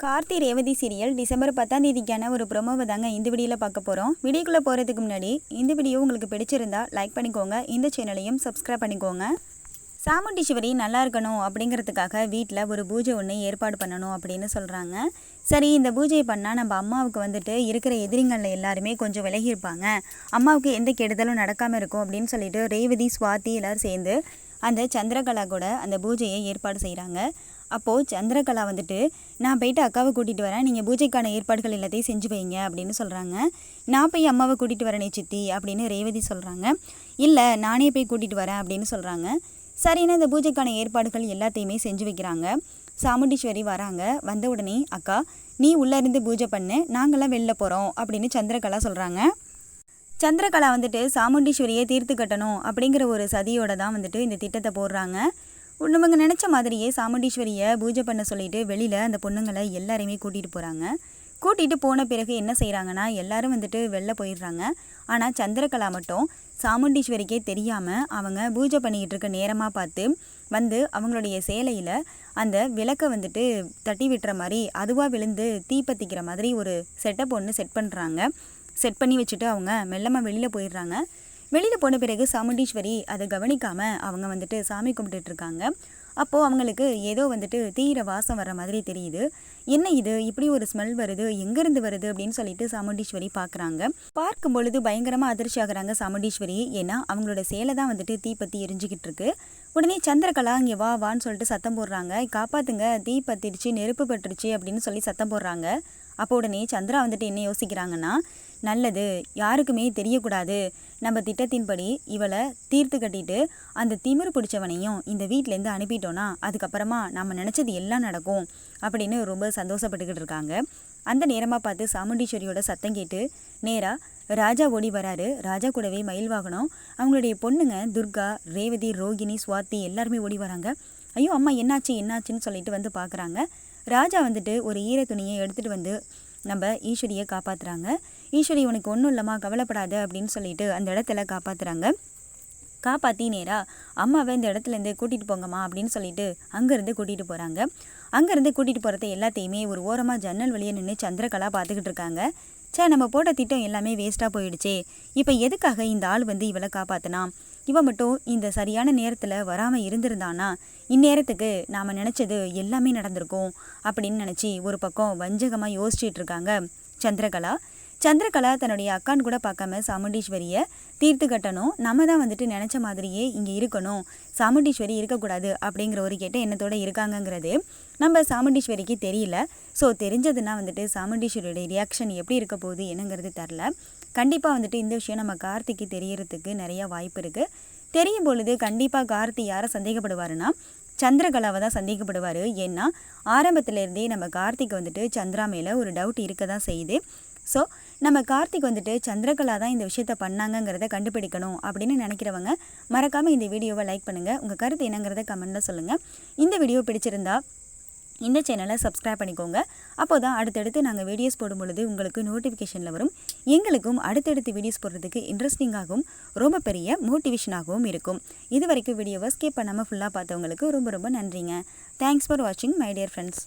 Karthi Revathi serial December பத்தாம் தேதிக்கான ஒரு ப்ரொமோவை தாங்க இந்த வீடியோவில் பார்க்க போகிறோம் வீடியோக்குள்ளே போகிறதுக்கு முன்னாடி இந்த வீடியோ உங்களுக்கு பிடிச்சிருந்தா லைக் பண்ணிக்கோங்க. இந்த சேனலையும் சப்ஸ்கிரைப் பண்ணிக்கோங்க. சாமுண்டீஸ்வரி நல்லா இருக்கணும் அப்படிங்கிறதுக்காக வீட்டில் ஒரு பூஜை ஒன்று ஏற்பாடு பண்ணணும் அப்படின்னு சொல்கிறாங்க சரி இந்த பூஜையை பண்ணால் நம்ம அம்மாவுக்கு வந்துட்டு இருக்கிற எதிரிங்களில் எல்லாருமே கொஞ்சம் விலகி இருப்பாங்க. அம்மாவுக்கு எந்த கெடுதலும் நடக்காமல் இருக்கும் அப்படின்னு சொல்லிட்டு ரேவதி சுவாதி எல்லோரும் சேர்ந்து அந்த சந்திரகலா கூட அந்த பூஜையை ஏற்பாடு செய்கிறாங்க அப்போது சந்திரகலா வந்துட்டு நான் போயிட்டு அக்காவை கூட்டிகிட்டு வரேன். நீங்கள் பூஜைக்கான ஏற்பாடுகள் எல்லாத்தையும் செஞ்சு வைங்க அப்படின்னு சொல்கிறாங்க நான் போய் அம்மாவை கூட்டிகிட்டு வரேனே சித்தி அப்படின்னு ரேவதி சொல்கிறாங்க இல்லை நானே போய் கூட்டிகிட்டு வரேன் அப்படின்னு சொல்கிறாங்க சரின்னு இந்த பூஜைக்கான ஏற்பாடுகள் எல்லாத்தையுமே செஞ்சு வைக்கிறாங்க. சாமுண்டீஸ்வரி வராங்க. வந்த உடனே அக்கா நீ உள்ளே இருந்து பூஜை பண்ணு. நாங்களாம் வெளில போகிறோம் அப்படின்னு சந்திரகலா சொல்கிறாங்க சந்திரகலா வந்துட்டு சாமுண்டீஸ்வரியை தீர்த்து கட்டணும் அப்படிங்கிற ஒரு சதியோட தான் வந்துட்டு இந்த திட்டத்தை போடுறாங்க. நமக்கு நினச்ச மாதிரியே சாமுண்டீஸ்வரியை பூஜை பண்ண சொல்லிட்டு வெளியில் அந்த பொண்ணுங்களை எல்லாரையுமே கூட்டிகிட்டு போகிறாங்க கூட்டிகிட்டு போன பிறகு என்ன செய்கிறாங்கன்னா எல்லாரும் வந்துட்டு வெளில போயிடுறாங்க. ஆனால் சந்திரகலா மட்டும் சாமுண்டீஸ்வரிக்கே தெரியாமல் அவங்க பூஜை பண்ணிக்கிட்டு இருக்க நேரமாக பார்த்து வந்து அவங்களுடைய சேலையில் அந்த விளக்கை வந்துட்டு தட்டி விட்டுற மாதிரி அதுவாக விழுந்து தீப்பத்திக்கிற மாதிரி ஒரு செட்டப் ஒன்று செட் பண்ணுறாங்க செட் பண்ணி வச்சுட்டு அவங்க மெல்லமாக வெளியில் போயிடுறாங்க. வெளியில் போன பிறகு சாமுண்டீஸ்வரி அதை கவனிக்காமல் அவங்க வந்துட்டு சாமி கும்பிட்டுட்டு இருக்காங்க அப்போது அவங்களுக்கு ஏதோ வந்துட்டு தீர வாசம் வர மாதிரி தெரியுது. என்ன இது? இப்படி ஒரு ஸ்மெல் வருது. எங்கேருந்து வருது? அப்படின்னு சொல்லிட்டு சாமுண்டீஸ்வரி பார்க்குறாங்க பார்க்கும் பொழுது பயங்கரமாக அதிர்ச்சி ஆகுறாங்க சாமுண்டீஸ்வரி. ஏன்னா அவங்களோட சேலை தான் வந்துட்டு தீப்பற்றி எரிஞ்சுக்கிட்டு இருக்கு உடனே சந்திரகலா இங்கே வா வான்னு சொல்லிட்டு சத்தம் போடுறாங்க. காப்பாத்துங்க. தீ பத்திடுச்சு நெருப்பு பட்டுருச்சு அப்படின்னு சொல்லி சத்தம் போடுறாங்க. அப்போ உடனே சந்திரா வந்துட்டு என்ன யோசிக்கிறாங்கன்னா நல்லது. யாருக்குமே தெரியக்கூடாது. நம்ம திட்டத்தின்படி இவளை தீர்த்து கட்டிட்டு அந்த திமிர் பிடிச்சவனையும் இந்த வீட்டிலேருந்து அனுப்பிட்டோன்னா அதுக்கப்புறமா நம்ம நினச்சது எல்லாம் நடக்கும் அப்படின்னு ரொம்ப சந்தோஷப்பட்டுக்கிட்டு இருக்காங்க. அந்த நேரமாக பார்த்து சாமுண்டீஸ்வரியோட சத்தம் கேட்டு நேராக ராஜா ஓடி வராரு. ராஜா கூடவே மயில் வாகனம். அவங்களுடைய பொண்ணுங்க துர்கா ரேவதி ரோகிணி சுவாதி எல்லாருமே ஓடி வராங்க. ஐயோ அம்மா என்னாச்சு என்னாச்சுன்னு சொல்லிட்டு வந்து பார்க்குறாங்க ராஜா வந்துட்டு ஒரு ஈர துணியை எடுத்துகிட்டு வந்து நம்ம ஈஸ்வரியை காப்பாற்றுறாங்க ஈஸ்வரி உனக்கு ஒன்றும் இல்லைம்மா கவலைப்படாத அப்படின்னு சொல்லிட்டு அந்த இடத்துல காப்பாற்றுறாங்க காப்பாற்றி நேராக அம்மாவை இந்த இடத்துலேருந்து கூட்டிகிட்டு போங்கம்மா அப்படின்னு சொல்லிட்டு அங்கேருந்து கூட்டிகிட்டு போகிறாங்க அங்கேருந்து கூட்டிகிட்டு போகிறத எல்லாத்தையுமே ஒரு ஓரமாக ஜன்னல் வழியை நின்று சந்திரகலா பார்த்துக்கிட்டு இருக்காங்க. சே நம்ம போட்ட திட்டம் எல்லாமே வேஸ்ட்டாக போயிடுச்சே. இப்போ எதுக்காக இந்த ஆள் வந்து இவளை காப்பாற்றினா இவன் மட்டும் இந்த சரியான நேரத்தில் வராமல் இருந்திருந்தானா? இந்நேரத்துக்கு நாம் நினச்சது எல்லாமே நடந்திருக்கும் அப்படின்னு நினச்சி ஒரு பக்கம் வஞ்சகமாக யோசிச்சுட்டு இருக்காங்க சந்திரகலா. சந்திரகலா தன்னுடைய அக்கான்னு கூட பார்க்காம சாமுண்டீஸ்வரியை தீர்த்து கட்டணும் நம்ம தான் வந்துட்டு நினச்ச மாதிரியே இங்கே இருக்கணும். சாமுண்டீஸ்வரி இருக்கக்கூடாது அப்படிங்கிற ஒரு கெட்ட எண்ணத்தோடு இருக்காங்கங்கிறது நம்ம சாமுண்டீஸ்வரிக்கு தெரியல. ஸோ தெரிஞ்சதுன்னா வந்துட்டு சாமுண்டீஸ்வரியோட ரியாக்ஷன் எப்படி இருக்க போகுது என்னங்கிறது தெரில கண்டிப்பாக வந்துட்டு இந்த விஷயம் நம்ம கார்த்திக்கு தெரியறதுக்கு நிறையா வாய்ப்பு இருக்குது தெரியும் பொழுது கண்டிப்பாக கார்த்தி யாரை சந்தேகப்படுவாருன்னா சந்திரகலாவை தான் சந்தேகப்படுவார். ஏன்னா ஆரம்பத்துலேருந்தே நம்ம கார்த்திக் வந்துட்டு சந்திரா மேலே ஒரு டவுட் இருக்க தான் செய்யுது. ஸோ நம்ம கார்த்திக் வந்துட்டு சந்திரகலா தான் இந்த விஷயத்த பண்ணாங்கங்கிறத கண்டுபிடிக்கணும் அப்படின்னு நினைக்கிறவங்க மறக்காமல் இந்த வீடியோவை லைக் பண்ணுங்கள் உங்கள் கருத்து என்னங்கிறத கமெண்ட்டில் சொல்லுங்கள் இந்த வீடியோ பிடிச்சிருந்தா இந்த சேனலை சப்ஸ்கிரைப் பண்ணிக்கோங்க. அப்போ தான் அடுத்தடுத்து நாங்கள் வீடியோஸ் போடும் பொழுது உங்களுக்கு நோட்டிஃபிகேஷனில் வரும். எங்களுக்கும் அடுத்தடுத்து வீடியோஸ் போடுறதுக்கு இன்ட்ரெஸ்டிங்காகவும் ரொம்ப பெரிய மோட்டிவேஷனாகவும் இருக்கும். இது வரைக்கும் வீடியோவை ஸ்கிப் பண்ணாமல் ஃபுல்லாக பார்த்தவங்களுக்கு ரொம்ப ரொம்ப நன்றிங்க. தேங்க்ஸ் ஃபார் வாட்சிங் மை டியர் ஃப்ரெண்ட்ஸ்